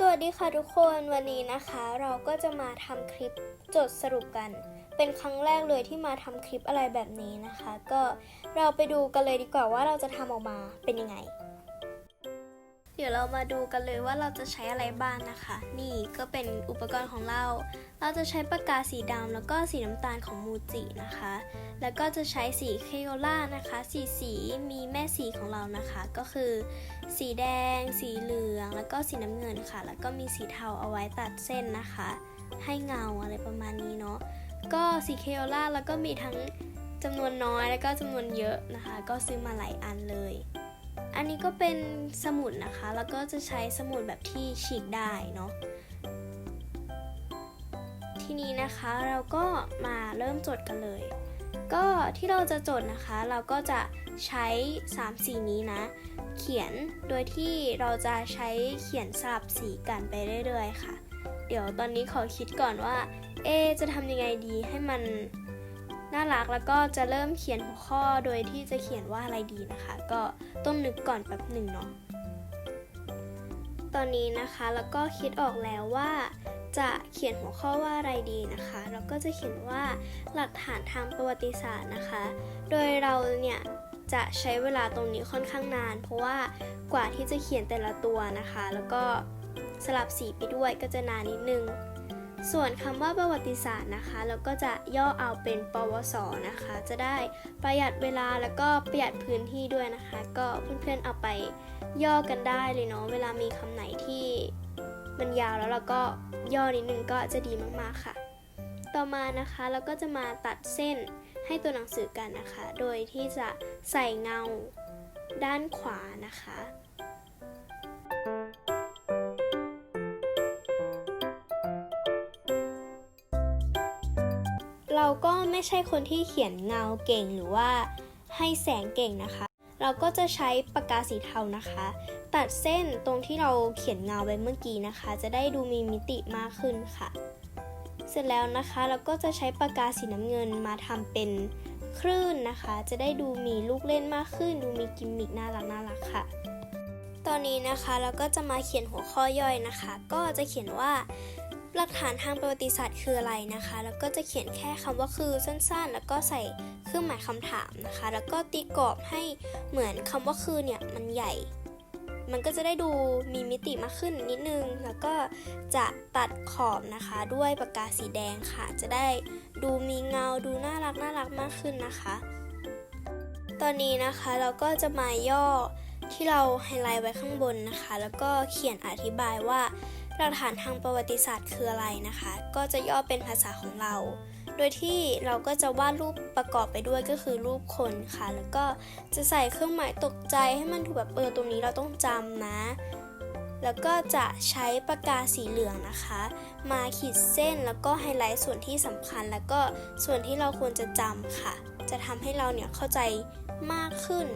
สวัสดีค่ะทุกคนวันนี้นะคะ เราก็จะมาทำคลิปจดสรุปกัน เป็นครั้งแรกเลยที่มาทำคลิปอะไรแบบนี้นะคะ ก็เราไปดูกันเลยดีกว่าว่าเราจะทำออกมาเป็นยังไง เดี๋ยวเรามาดูกันเลยว่าเราจะใช้อะไรบ้างนะคะ นี่ก็เป็นอุปกรณ์ของเรา เราจะใช้ปากกาสีดำแล้วก็สีน้ำตาลของมูจินะคะ แล้วก็จะใช้สีเคโอล่านะคะ สีสีมีแม่สีของเรานะคะ ก็คือ สีแดง สีเหลือง แล้วก็สีน้ำเงินค่ะ แล้วก็มีสีเทาเอาไว้ตัดเส้นนะคะ ให้เงาอะไรประมาณนี้เนาะ ก็สีเคโอล่าแล้วก็มีทั้งจำนวนน้อยแล้วก็จำนวนเยอะนะคะ ก็ซื้อมาหลายอันเลย อันนี้ก็เป็นสมุดนะคะ แล้วก็จะใช้สมุดแบบที่ฉีกได้เนาะ ทีนี้นะคะเราก็มาเริ่มจดกันเลย ก็ที่เราจะจดนะคะ เราก็จะใช้ 3 สีนี้นะ เขียนโดยที่เราจะใช้เขียนสลับสีกันไปเรื่อยๆ ค่ะ เดี๋ยวตอนนี้ขอคิดก่อนว่า เอ จะทำยังไงดีให้มัน น่ารักแล้วก็จะเริ่มเขียนหัวข้อโดยที่จะเขียนว่าอะไรดีนะคะ ก็ต้องนึกก่อนแป๊บหนึ่งเนาะตอนนี้นะคะแล้วก็คิดออกแล้วว่าจะเขียนหัวข้อว่าอะไรดีนะคะเราก็จะเขียนว่าหลักฐานทางประวัติศาสตร์นะคะ โดยเราเนี่ยจะใช้เวลาตรงนี้ค่อนข้างนาน เพราะว่ากว่าที่จะเขียนแต่ละตัวนะคะ แล้วก็สลับสีไปด้วยก็จะนานนิดนึง ส่วนคำว่าประวัติศาสตร์นะคะ เราก็จะย่อเอาเป็นปวสนะคะ จะได้ประหยัดเวลาแล้วก็ประหยัดพื้นที่ด้วยนะคะ ก็เพื่อนๆเอาไปย่อกันได้เลยเนาะเวลามีคำไหนที่มันยาวแล้วเราก็ย่อนิดนึงก็จะดีมากๆค่ะ ต่อมานะคะเราก็จะมาตัดเส้นให้ตัวหนังสือกันนะคะ โดยที่จะใส่เงาด้านขวานะคะ เราก็ไม่ใช่คนที่เขียนเงาเก่งหรือว่าให้แสงเก่งนะคะ เราก็จะใช้ปากกาสีเทานะคะ ตัดเส้นตรงที่เราเขียนเงาไว้เมื่อกี้นะคะ จะได้ดูมีมิติมากขึ้นค่ะ เสร็จแล้วนะคะเราก็จะใช้ปากกาสีน้ำเงินมาทำเป็นคลื่นนะคะ จะได้ดูมีลูกเล่นมากขึ้น ดูมีกิมมิกน่ารักน่ารักค่ะ ตอนนี้นะคะเราก็จะมาเขียนหัวข้อย่อยนะคะ ก็จะเขียนว่า หลักฐานทางประวัติศาสตร์คืออะไรนะคะ แล้วก็จะเขียนแค่คำว่าคือสั้นๆ แล้วก็ใส่เครื่องหมายคำถามนะคะ แล้วก็ตีกรอบให้เหมือนคำว่าคือเนี่ยมันใหญ่ มันก็จะได้ดูมีมิติมากขึ้นนิดนึง แล้วก็จะตัดขอบนะคะด้วยปากกาสีแดงค่ะ จะได้ดูมีเงาดูน่ารักน่ารักมากขึ้นนะคะ ตอนนี้นะคะเราก็จะมาย่อ ที่เราไฮไลท์ไว้ข้างบนนะคะ แล้วก็เขียนอธิบายว่าหลักฐานทางประวัติศาสตร์คืออะไรนะคะ ก็จะย่อเป็นภาษาของเรา โดยที่เราก็จะวาดรูปประกอบไปด้วยก็คือรูปคนค่ะ แล้วก็จะใส่เครื่องหมายตกใจให้มันถูกแบบเออตรงนี้เราต้องจำนะ แล้วก็จะใช้ปากกาสีเหลืองนะคะ มาขีดเส้นแล้วก็ไฮไลท์ส่วนที่สำคัญ แล้วก็ส่วนที่เราควรจะจำค่ะ จะทำให้เราเนี่ยเข้าใจมากขึ้น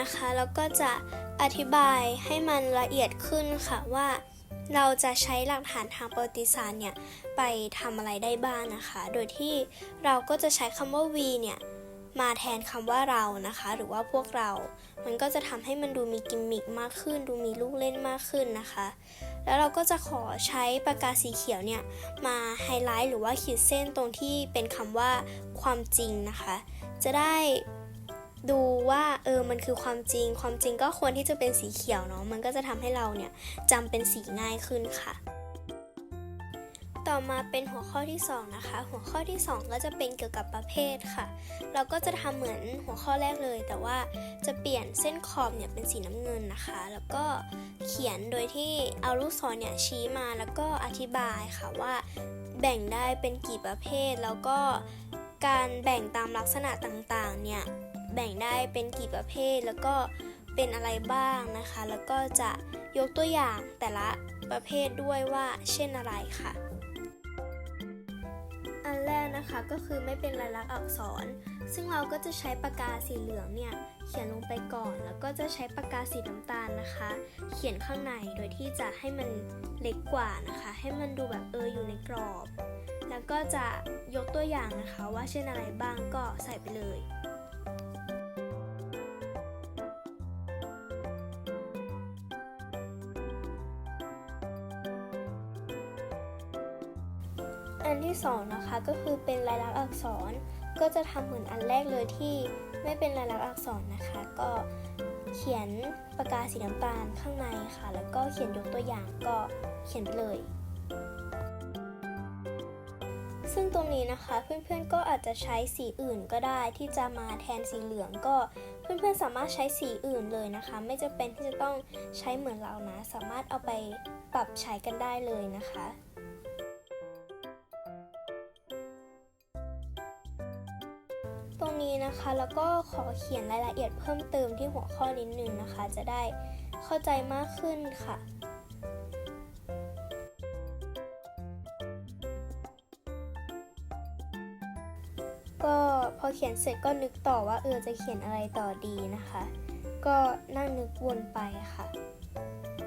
นะคะเราก็จะอธิบายให้มันละเอียดขึ้นค่ะว่า เราจะใช้หลักฐานทางประวัติศาสตร์เนี่ยไปทำอะไรได้บ้างนะคะ โดยที่เราก็จะใช้คำว่า we เนี่ยมาแทนคำว่าเรานะคะ หรือว่าพวกเรา มันก็จะทำให้มันดูมีกิมมิคมากขึ้น ดูมีลูกเล่นมากขึ้นนะคะ แล้วเราก็จะขอใช้ปากกาสีเขียวเนี่ยมาไฮไลท์หรือว่าขีดเส้นตรงที่เป็นคำว่าความจริงนะคะ จะได้ ดูว่าเออมันคือความจริง ความจริงก็ควรที่จะเป็นสีเขียวเนาะมันก็จะทำให้เราเนี่ยจำเป็นสีง่ายขึ้นค่ะ ต่อมาเป็นหัวข้อที่สองนะคะ หัวข้อที่สองก็จะเป็นเกี่ยวกับประเภทค่ะ เราก็จะทำเหมือนหัวข้อแรกเลย แต่ว่าจะเปลี่ยนเส้นขอบเนี่ยเป็นสีน้ำเงินนะคะ แล้วก็เขียนโดยที่เอาลูกศรเนี่ยชี้มาแล้วก็อธิบายค่ะว่า แบ่งได้เป็นกี่ประเภทแล้วก็การแบ่งตามลักษณะต่างๆ เนี่ย แบ่งได้เป็นกี่ประเภทแล้วก็เป็นอะไรบ้างนะคะ แล้วก็จะยกตัวอย่างแต่ละประเภทด้วยว่าเช่นอะไรค่ะ อันแรกนะคะก็คือไม่เป็นลายลักษณ์อักษร ซึ่งเราก็จะใช้ปากกาสีเหลืองเนี่ยเขียนลงไปก่อนแล้วก็จะใช้ปากกาสีน้ำตาลนะคะ เขียนข้างในโดยที่จะให้มันเล็กกว่านะคะ ให้มันดูแบบเอออยู่ในกรอบ แล้วก็จะยกตัวอย่างนะคะว่าเช่นอะไรบ้างก็ใส่ไปเลย อันที่สองนะคะก็คือเป็นลายลักษณ์อักษร ก็จะทำเหมือนอันแรกเลยที่ไม่เป็นลายลักษณ์อักษรนะคะ ก็เขียนปากกาสีน้ำตาลข้างในค่ะ แล้วก็เขียนยกตัวอย่างก็เขียนไปเลย ซึ่งตรงนี้นะคะเพื่อนๆก็อาจจะใช้สีอื่นก็ได้ที่จะมาแทนสีเหลืองก็เพื่อนๆสามารถใช้สีอื่นเลยนะคะ ไม่จำเป็นที่จะต้องใช้เหมือนเรานะ สามารถเอาไปปรับใช้กันได้เลยนะคะ ตรงนี้นะคะ แล้วก็ขอเขียนรายละเอียดเพิ่มเติมที่หัวข้อนิดนึงนะคะ จะได้เข้าใจมากขึ้นค่ะก็พอเขียนเสร็จก็นึกต่อว่าเออจะเขียนอะไรต่อดีนะคะ ก็นั่งนึกวนไปค่ะ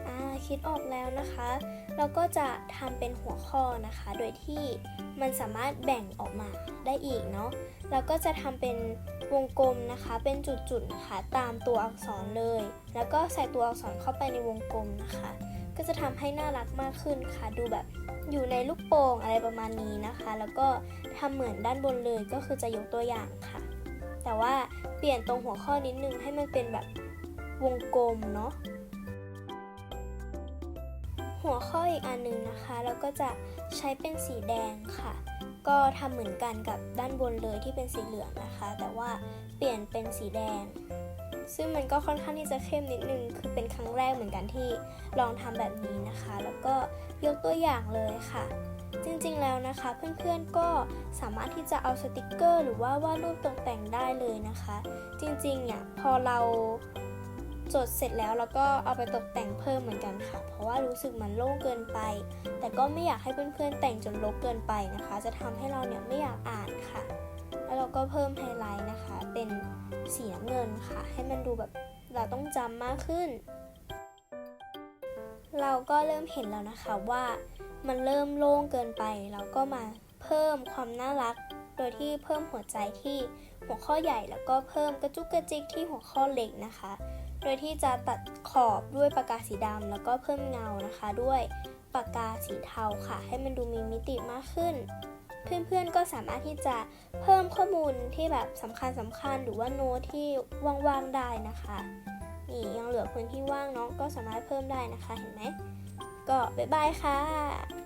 อ่าคิดออกแล้วนะคะ เราก็จะทำเป็นหัวข้อนะคะ โดยที่มันสามารถแบ่งออกมาได้อีกเนาะแล้วก็จะทำเป็นวงกลมนะคะ เป็นจุดๆนะคะตามตัวอักษรเลย แล้วก็ใส่ตัวอักษรเข้าไปในวงกลมนะคะ ก็จะทำให้น่ารักมากขึ้นค่ะ ดูแบบอยู่ในลูกโป่งอะไรประมาณนี้นะคะ แล้วก็ทำเหมือนด้านบนเลยก็คือจะยกตัวอย่างค่ะ แต่ว่าเปลี่ยนตรงหัวข้อนิดนึงให้มันเป็นแบบวงกลมเนาะ หัวข้ออีกอันหนึ่งนะคะเราก็จะใช้เป็นสีแดงค่ะ ก็ทำเหมือนกันกับด้านบนเลยที่เป็นสีเหลืองนะคะ แต่ว่าเปลี่ยนเป็นสีแดง ซึ่งมันก็ค่อนข้างที่จะเข้มนิดนึง คือเป็นครั้งแรกเหมือนกันที่ลองทำแบบนี้นะคะ แล้วก็ยกตัวอย่างเลยค่ะ จริงๆแล้วนะคะ เพื่อนๆก็สามารถที่จะเอาสติกเกอร์ หรือว่าวาดรูปตกแต่งได้เลยนะคะ จริงๆเนี่ยพอเรา จดเสร็จแล้วเราก็เอาไปตกแต่งเพิ่มเหมือนกันค่ะ เพราะว่ารู้สึกมันโล่งเกินไป แต่ก็ไม่อยากให้เพื่อนๆแต่งจนรกเกินไปนะคะ จะทำให้เราเนี่ยไม่อยากอ่านค่ะ แล้วเราก็เพิ่มไฮไลท์นะคะ เป็นสีน้ำเงินค่ะ ให้มันดูแบบเราต้องจำมากขึ้น เราก็เริ่มเห็นแล้วนะคะว่ามันเริ่มโล่งเกินไป เราก็มาเพิ่มความน่ารัก โดยที่เพิ่มหัวใจที่หัวข้อใหญ่แล้วก็เพิ่มกระจุกกระจิกที่หัวข้อเล็กนะคะ โดยที่จะตัดขอบด้วยปากกาสีดำแล้วก็เพิ่มเงานะคะ ด้วยปากกาสีเทาค่ะ ให้มันดูมีมิติมากขึ้น เพื่อนๆก็สามารถที่จะเพิ่มข้อมูลที่แบบสำคัญสำคัญหรือว่าโน้ตที่ว่างๆได้นะคะนี่ยังเหลือพื้นที่ว่างเนาะก็สามารถเพิ่มได้นะคะเห็นไหมก็บ๊ายบายค่ะ